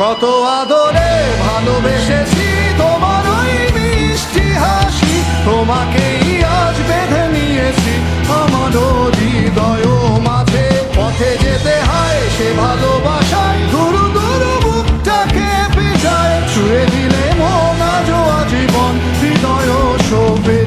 কত আদরে ভালোবেসেছি তোমার ওই মিষ্টি হাসি। তোমাকেই আজ বেঁধে নিয়েছি আমার হৃদয় মাঝে। পথে যেতে হয় সে ভালোবাসায়। দুরু দুরু বুকটাকে পিজায় ছুঁয়ে দিলে মন আজও আজীবন। হৃদয় শোভে